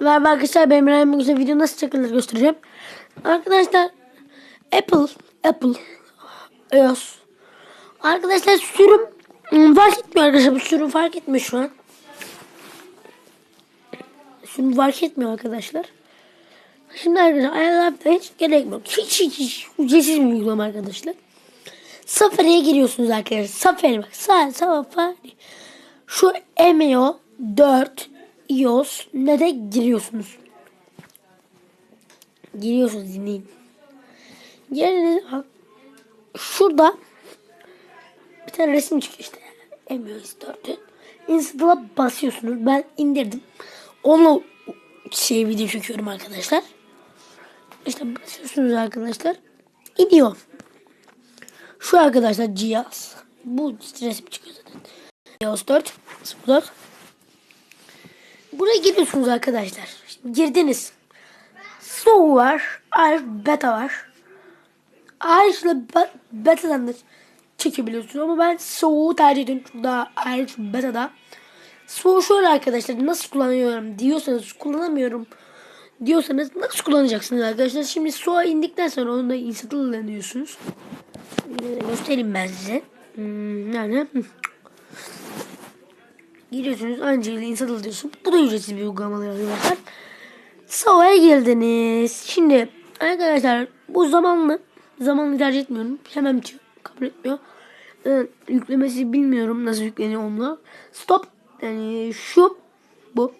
Merhaba arkadaşlar benim Ryan bugün video nasıl çekilir göstereceğim. Arkadaşlar Apple Apple iOS Arkadaşlar sürüm fark etmiyor arkadaşlar bu sürüm fark etmiyor şu an. Sürüm fark etmiyor arkadaşlar. Şimdi arkadaşlar ayarlarda hiç gerek yok. Hiç hiç hiç ücretsiz bir uygulama arkadaşlar. Safari'ye giriyorsunuz arkadaşlar. Safari bak. Safari. Şu MIO 4 iOS ne de giriyorsunuz. Giriyorsunuz dinleyin. Geliniz şurada bir tane resim çıkıyor işte. MIOS 4'ün. Install'a basıyorsunuz. Ben indirdim. Onunla şey video çekiyorum arkadaşlar. İşte basıyorsunuz arkadaşlar. İniyor. Şu arkadaşlar cihaz. Bu resim çıkıyor zaten. iOS 4. 04. Buraya giriyorsunuz arkadaşlar. Şimdi girdiniz. Slow var. Ayrıca beta var. Ayrıca be beta'dan da çekebiliyorsunuz ama ben Slow'u tercih ediyorum. Çünkü daha ayrıca beta'da. Slow şöyle arkadaşlar nasıl kullanıyorum diyorsanız kullanamıyorum diyorsanız nasıl kullanacaksınız arkadaşlar. Şimdi Slow indikten sonra onu da install'lanıyorsunuz. Ee, göstereyim ben size. Hmm, yani Giriyorsunuz öncelikle install diyorsun. Bu da ücretsiz bir uygulama arkadaşlar. Sava'ya geldiniz. Şimdi arkadaşlar bu zamanlı zamanlı tercih etmiyorum. Hemen bitiyor. Kabul etmiyor. Ee, yüklemesi bilmiyorum nasıl yükleniyor onunla. Stop. Yani şu bu.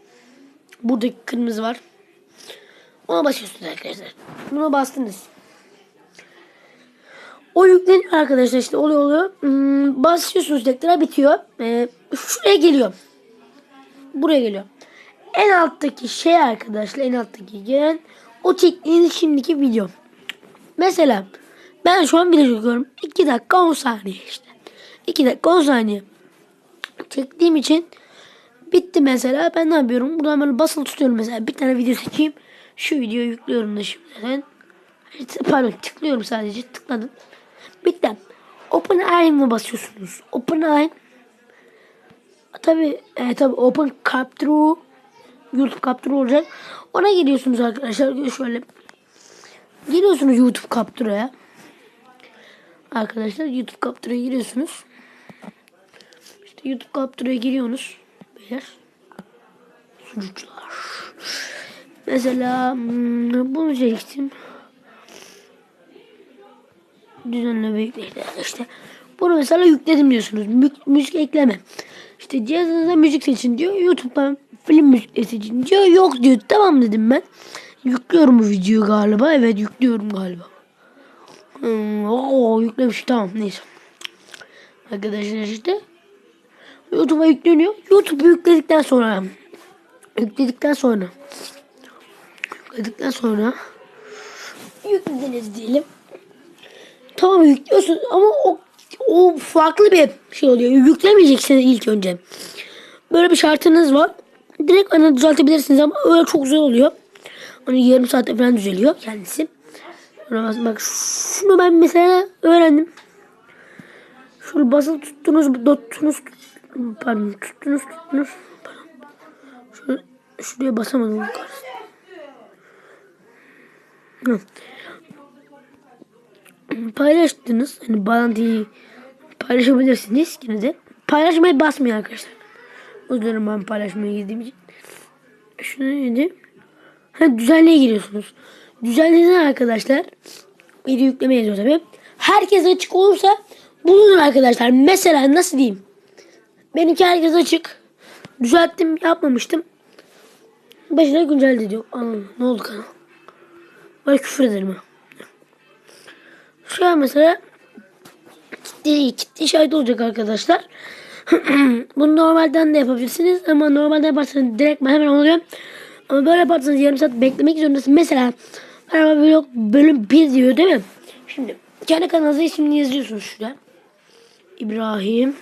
Buradaki kırmızı var. Ona basıyorsunuz arkadaşlar. Buna bastınız. O yükleniyor arkadaşlar işte oluyor oluyor. Hmm, basıyorsunuz tekrar bitiyor. Ee, şuraya geliyor. Buraya geliyor. En alttaki şey arkadaşlar en alttaki gelen o çektiğiniz şimdiki video. Mesela ben şu an video çekiyorum. 2 dakika 10 saniye işte. 2 dakika 10 saniye. Çektiğim için bitti mesela. Ben ne yapıyorum? Buradan böyle basılı tutuyorum mesela. Bir tane video seçeyim. Şu videoyu yüklüyorum da şimdi zaten. Pardon tıklıyorum sadece. Tıkladım. Bitti. Open Aim'e basıyorsunuz. Open Aim. Tabi e, tabi Open Capture YouTube Capture olacak. Ona giriyorsunuz arkadaşlar. Şöyle giriyorsunuz YouTube Capture'ya. Arkadaşlar YouTube Capture'ya giriyorsunuz. İşte YouTube Capture'ya giriyorsunuz. Beyler. Sunucular. Mesela hmm, bunu çektim düzenleme yükleyin işte. Bunu mesela yükledim diyorsunuz. Mü müzik ekleme. İşte cihazınızda müzik seçin diyor. YouTube'dan film müzik seçin diyor. Yok diyor. Tamam dedim ben. Yüklüyorum bu videoyu galiba. Evet yüklüyorum galiba. Hmm, oo, yüklemiş tamam neyse. Arkadaşlar işte YouTube'a yükleniyor. YouTube yükledikten sonra yükledikten sonra yükledikten sonra yüklediniz diyelim. Tamam yüklüyorsun ama o o farklı bir şey oluyor. Yüklemeyeceksiniz ilk önce. Böyle bir şartınız var. Direkt ana düzeltebilirsiniz ama öyle çok güzel oluyor. Hani yarım saatte falan düzeliyor kendisi. Bak şunu ben mesela öğrendim. Şunu basılı tuttunuz, tuttunuz, pardon tuttunuz, tuttunuz. Şuraya basamadım. Hı paylaştınız. Hani bağlantıyı paylaşabilirsiniz yine de. Paylaşmayı basmıyor arkadaşlar. Özlerim ben paylaşmaya girdiğim için. Şunu yedim. Ha, düzenleye giriyorsunuz. Düzenleden arkadaşlar video yükleme yazıyor tabi. Herkes açık olursa bulunur arkadaşlar. Mesela nasıl diyeyim? Benimki herkes açık. Düzelttim yapmamıştım. Başına güncel diyor. Anladım. Ne oldu kanal? Bana küfür ederim ha. Şu mesela kitle, kitle işareti olacak arkadaşlar. Bunu normalden de yapabilirsiniz ama normalde yaparsanız direkt hemen oluyor. Ama böyle yaparsanız yarım saat beklemek zorundasınız. Mesela araba vlog bölüm 1 diyor değil mi? Şimdi kendi kanalınıza ismini yazıyorsunuz şurada. İbrahim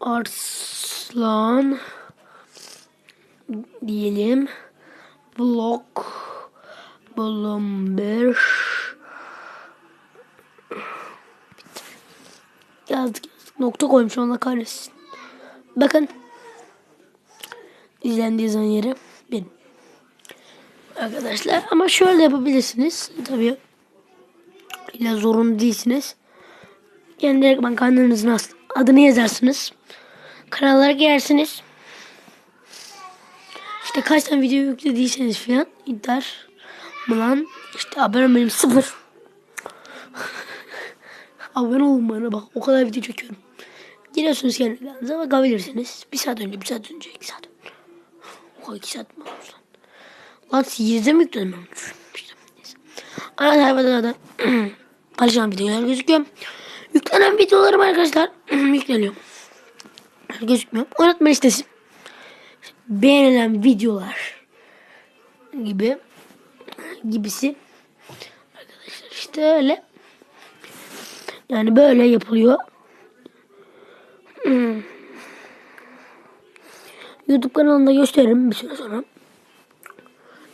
Arslan diyelim. Vlog bölüm 1 Yazdık yazdık. Nokta koymuş ona kahretsin. Bakın. İzlendiği zaman yeri. benim. Arkadaşlar ama şöyle yapabilirsiniz. Tabii illa zorunlu değilsiniz. Yani direkt ben kanalınızın adını yazarsınız. Kanallara girersiniz. İşte kaç tane video yüklediyseniz filan idrar mı lan? İşte abone benim sıfır. Abone olun bana bak o kadar video çekiyorum. Giriyorsunuz kendi kanalınıza bakabilirsiniz. Bir saat önce, bir saat önce, iki saat önce. İki saat mi olmuş lan? Lan sihirde mi yükledim ben? Neyse. Ana sayfada da paylaşan videolar gözüküyor. Yüklenen videolarım arkadaşlar yükleniyor. Gözükmüyor. Oynatma listesi. Beğenilen videolar gibi gibisi. Arkadaşlar işte öyle. Yani böyle yapılıyor. Hmm. YouTube kanalında gösteririm bir süre sonra.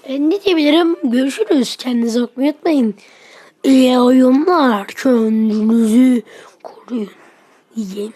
E, ne diyebilirim? Görüşürüz. Kendinize bakmayı unutmayın. İyi oyunlar. Kendinizi koruyun. İyi.